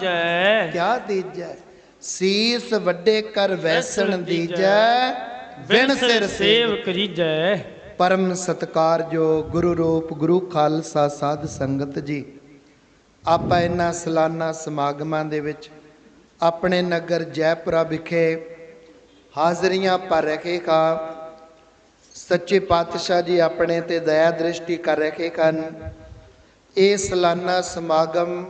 ਜੈ ਕਿਆ ਦੀਜੈ ਸੀਸ ਵੱਡੇ ਕਰ ਵੈਸਣ ਦੀਜੈ ਵਿਣ ਸਿਰ ਸੇਵ ਕਰੀਜੈ। ਪਰਮ ਸਤਕਾਰ ਜੋ ਗੁਰੂ ਰੂਪ ਗੁਰੂ ਖਾਲਸਾ ਸਾਧ ਸੰਗਤ ਜੀ। ਆਪਾਂ ਇਹਨਾਂ ਸਾਲਾਨਾ ਸਮਾਗਮਾਂ ਦੇ ਵਿੱਚ ਆਪਣੇ ਨਗਰ ਜੈਪੁਰਾ ਵਿਖੇ ਹਾਜ਼ਰੀਆਂ ਪਰ ਰਹੇ ਕਾ ਸੱਚੇ ਪਾਤਸ਼ਾਹ ਜੀ ਆਪਣੇ ਤੇ ਦਇਆ ਦ੍ਰਿਸ਼ਟੀ ਕਰ ਰਹੇ ਹਨ ਇਹ ਸਾਲਾਨਾ ਸਮਾਗਮ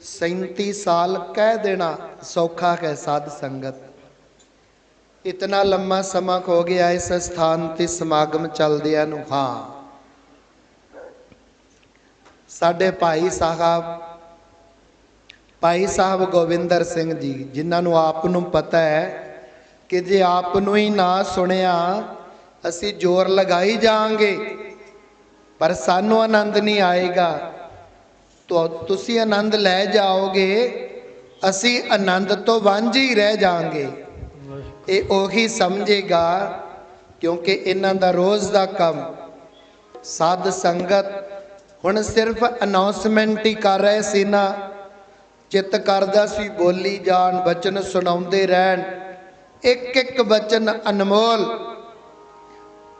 37 ਸਾਲ ਕਹਿ ਦੇਣਾ, ਸੌਖਾ ਹੈ ਸਾਧ ਸੰਗਤ। ਇਤਨਾ ਲੰਮਾ ਸਮਾਂ ਹੋ ਗਿਆ ਇਸ ਸਥਾਨ ਤੇ ਸਮਾਗਮ ਚੱਲਦਿਆਂ ਨੂੰ, ਹਾਂ। ਸਾਡੇ ਭਾਈ ਸਾਹਿਬ ਭਾਈ ਸਾਹਿਬ ਗੋਵਿੰਦਰ ਸਿੰਘ ਜੀ, ਜਿਨ੍ਹਾਂ ਨੂੰ ਆਪ ਨੂੰ ਪਤਾ ਹੈ ਕਿ ਜੇ ਆਪ ਨੂੰ ਹੀ ਨਾ ਸੁਣਿਆ, ਅਸੀਂ ਜ਼ੋਰ ਲਗਾਈ ਜਾਾਂਗੇ ਪਰ ਸਾਨੂੰ ਆਨੰਦ ਨਹੀਂ ਆਏਗਾ। ਤੁਸੀਂ ਆਨੰਦ ਲੈ ਜਾਓਗੇ, ਅਸੀਂ ਆਨੰਦ ਤੋਂ ਵਾਂਝੇ ਹੀ ਰਹਿ ਜਾਾਂਗੇ ਇਹ ਉਹੀ ਸਮਝੇਗਾ, ਕਿਉਂਕਿ ਇਹਨਾਂ ਦਾ ਰੋਜ਼ ਦਾ ਕੰਮ। ਸਾਧ ਸੰਗਤ ਹੁਣ ਸਿਰਫ ਅਨਾਉਂਸਮੈਂਟ ਹੀ ਕਰ ਰਹੇ ਸੀ ਨਾ। ਚਿੱਤ ਕਰਦਾ ਸੀ, ਬੋਲੀ ਜਾਣ, ਬਚਨ ਸੁਣਾਉਂਦੇ ਰਹਿਣ। ਇੱਕ ਇੱਕ ਬਚਨ ਅਨਮੋਲ।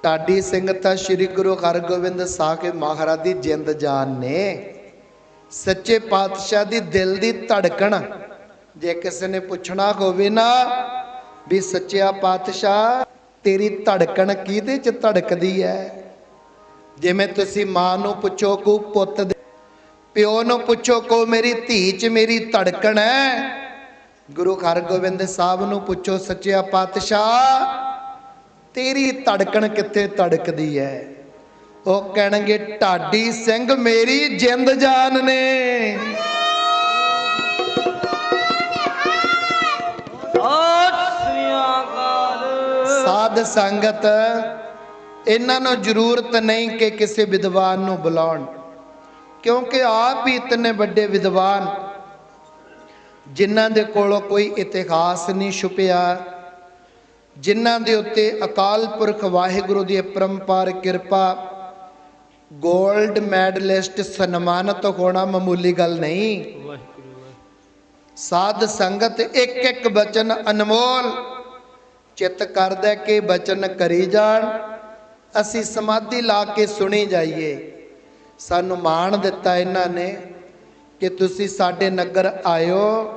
ਢਾਡੀ ਸਿੰਘ ਤਾਂ ਸ੍ਰੀ ਗੁਰੂ ਹਰਗੋਬਿੰਦ ਸਾਹਿਬ ਮਹਾਰਾਜ ਦੀ ਜਿੰਦ ਜਾਨ ਨੇ। ਸੱਚੇ ਪਾਤਸ਼ਾਹ ਦੀ ਦਿਲ ਦੀ ਧੜਕਣ। ਜੇ ਕਿਸੇ ਨੇ ਪੁੱਛਣਾ ਹੋਵੇ ਨਾ ਵੀ ਸੱਚਿਆ ਪਾਤਸ਼ਾਹ, ਤੇਰੀ ਧੜਕਣ ਕਿਹਦੇ ਚ ਧੜਕਦੀ ਹੈ ਜਿਵੇਂ ਤੁਸੀਂ ਮਾਂ ਨੂੰ ਪੁੱਛੋ, ਕੋ ਪੁੱਤ ਦੇ ਪਿਓ ਨੂੰ ਪੁੱਛੋ, ਕੋ ਮੇਰੀ ਧੀ ਚ ਮੇਰੀ ਧੜਕਣ ਹੈ ਗੁਰੂ ਹਰਗੋਬਿੰਦ ਸਾਹਿਬ ਨੂੰ ਪੁੱਛੋ, ਸੱਚਿਆ ਪਾਤਸ਼ਾਹ, ਤੇਰੀ ਧੜਕਣ ਕਿੱਥੇ ਧੜਕਦੀ ਹੈ ਉਹ ਕਹਿਣਗੇ ਢਾਡੀ ਸਿੰਘ ਮੇਰੀ ਜਿੰਦ ਜਾਨ ਨੇ। ਸਾਧ ਸੰਗਤ ਇਹਨਾਂ ਨੂੰ ਜ਼ਰੂਰਤ ਨਹੀਂ ਕਿ ਕਿਸੇ ਵਿਦਵਾਨ ਨੂੰ ਬੁਲਾਉਣ ਕਿਉਂਕਿ ਆਪ ਹੀ ਇਤਨੇ ਵੱਡੇ ਵਿਦਵਾਨ ਜਿਨ੍ਹਾਂ ਦੇ ਕੋਲੋਂ ਕੋਈ ਇਤਿਹਾਸ ਨਹੀਂ ਛੁਪਿਆ ਜਿਨ੍ਹਾਂ ਦੇ ਉੱਤੇ ਅਕਾਲ ਪੁਰਖ ਵਾਹਿਗੁਰੂ ਦੀ ਅਪਰੰਪਾਰ ਕਿਰਪਾ ਗੋਲਡ ਮੈਡਲਿਸਟ ਸਨਮਾਨਿਤ ਹੋਣਾ ਮਾਮੂਲੀ ਗੱਲ ਨਹੀਂ। ਸਾਧ ਸੰਗਤ ਇੱਕ ਇੱਕ ਬਚਨ ਅਨਮੋਲ। ਚਿੱਤ ਕਰਦਾ ਕਿ ਬਚਨ ਕਰੀ ਜਾਣ। ਅਸੀਂ ਸਮਾਧੀ ਲਾ ਕੇ ਸੁਣੀ ਜਾਈਏ। ਸਾਨੂੰ ਮਾਣ ਦਿੱਤਾ ਇਹਨਾਂ ਨੇ ਕਿ ਤੁਸੀਂ ਸਾਡੇ ਨਗਰ ਆਇਓ।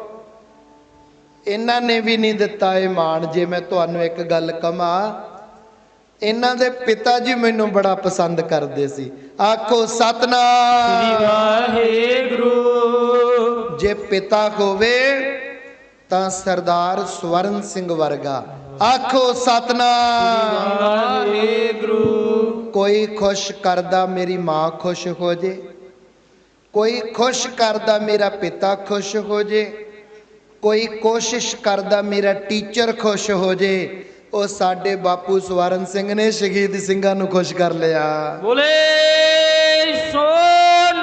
ਇਹਨਾਂ ਨੇ ਵੀ ਨਹੀਂ ਦਿੱਤਾ ਇਹ ਮਾਣ। ਜੇ ਮੈਂ ਤੁਹਾਨੂੰ ਇੱਕ ਗੱਲ ਕਹਾਂ ਇਹਨਾਂ ਦੇ ਪਿਤਾ ਜੀ ਮੈਨੂੰ ਬੜਾ ਪਸੰਦ ਕਰਦੇ ਸੀ। ਆਖੋ ਸਤਨਾਮ। ਵਾਹਿਗੁਰੂ। ਜੇ ਪਿਤਾ ਹੋਵੇ ਤਾਂ ਸਰਦਾਰ ਸਵਰਨ ਸਿੰਘ ਵਰਗਾ। ਆਖੋ ਸਤਨਾਮ। ਵਾਹਿਗੁਰੂ। ਕੋਈ ਖੁਸ਼ ਕਰਦਾ ਮੇਰੀ ਮਾਂ ਖੁਸ਼ ਹੋ ਜੇ। ਕੋਈ ਖੁਸ਼ ਕਰਦਾ ਮੇਰਾ ਪਿਤਾ ਖੁਸ਼ ਹੋ ਜੇ। ਕੋਈ ਕੋਸ਼ਿਸ਼ ਕਰਦਾ ਮੇਰਾ ਟੀਚਰ ਖੁਸ਼ ਹੋ ਜੇ। ਉਹ ਸਾਡੇ ਬਾਪੂ ਸਵਰਨ ਸਿੰਘ ਨੇ ਸ਼ਹੀਦ ਸਿੰਘਾਂ ਨੂੰ ਖੁਸ਼ ਕਰ ਲਿਆ। ਬੋਲੇ ਸੋ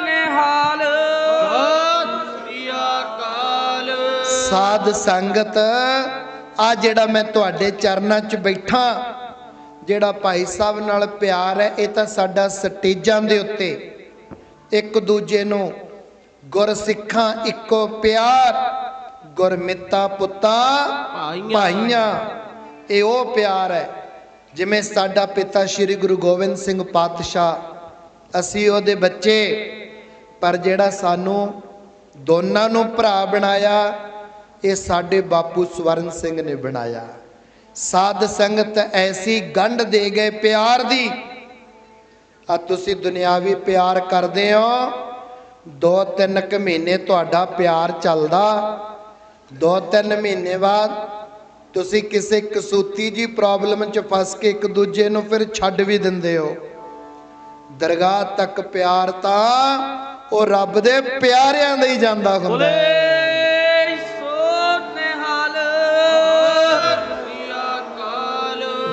ਨਿਹਾਲ। ਸਾਧ ਸੰਗਤ ਆ ਜਿਹੜਾ ਮੈਂ ਤੁਹਾਡੇ ਚਰਨਾਂ 'ਚ ਬੈਠਾ ਜਿਹੜਾ ਭਾਈ ਸਾਹਿਬ ਨਾਲ ਪਿਆਰ ਹੈ ਇਹ ਤਾਂ ਸਾਡਾ ਸਟੇਜਾਂ ਦੇ ਉੱਤੇ। ਇੱਕ ਦੂਜੇ ਨੂੰ ਗੁਰ ਸਿੱਖਾਂ ਇੱਕੋ ਪਿਆਰ ਗੁਰਮਿੱਤਾ ਪੁੱਤਾਂ ਭਾਈਆਂ। ਇਹ ਉਹ ਪਿਆਰ ਹੈ ਜਿਵੇਂ ਸਾਡਾ ਪਿਤਾ ਸ੍ਰੀ ਗੁਰੂ ਗੋਬਿੰਦ ਸਿੰਘ ਪਾਤਸ਼ਾਹ, ਅਸੀਂ ਉਹਦੇ ਬੱਚੇ, ਪਰ ਜਿਹੜਾ ਸਾਨੂੰ ਦੋਨਾਂ ਨੂੰ ਭਰਾ ਬਣਾਇਆ, ਇਹ ਸਾਡੇ ਬਾਪੂ ਸਵਰਨ ਸਿੰਘ ਨੇ ਬਣਾਇਆ। ਸਾਧ ਸੰਗਤ ਐਸੀ ਗੰਢ ਦੇ ਗਏ ਪਿਆਰ ਦੀ, ਆ ਤੁਸੀਂ ਦੁਨਿਆਵੀ ਪਿਆਰ ਕਰਦੇ ਹੋ, ਦੋ ਤਿੰਨ ਕੁ ਮਹੀਨੇ ਤੁਹਾਡਾ ਪਿਆਰ ਚੱਲਦਾ, ਦੋ ਤਿੰਨ ਮਹੀਨੇ ਬਾਅਦ ਤੁਸੀਂ ਕਿਸੇ ਕਸੂਤੀ ਜੀ ਪ੍ਰੋਬਲਮ 'ਚ ਫਸ ਕੇ ਇੱਕ ਦੂਜੇ ਨੂੰ ਫਿਰ ਛੱਡ ਵੀ ਦਿੰਦੇ ਹੋ। ਦਰਗਾਹ ਤੱਕ ਪਿਆਰ ਤਾਂ ਉਹ ਰੱਬ ਦੇ ਪਿਆਰਿਆਂ ਦਾ ਹੀ ਜਾਂਦਾ ਹੁੰਦਾ ਹੈ।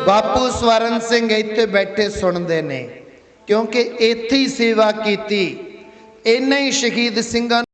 ਬਾਪੂ ਸਵਰਨ ਸਿੰਘ ਇੱਥੇ ਬੈਠੇ ਸੁਣਦੇ ਨੇ ਕਿਉਂਕਿ ਇੱਥੇ ਹੀ ਸੇਵਾ ਕੀਤੀ। ਇੰਨੇ ਹੀ ਸ਼ਹੀਦ ਸਿੰਘਾਂ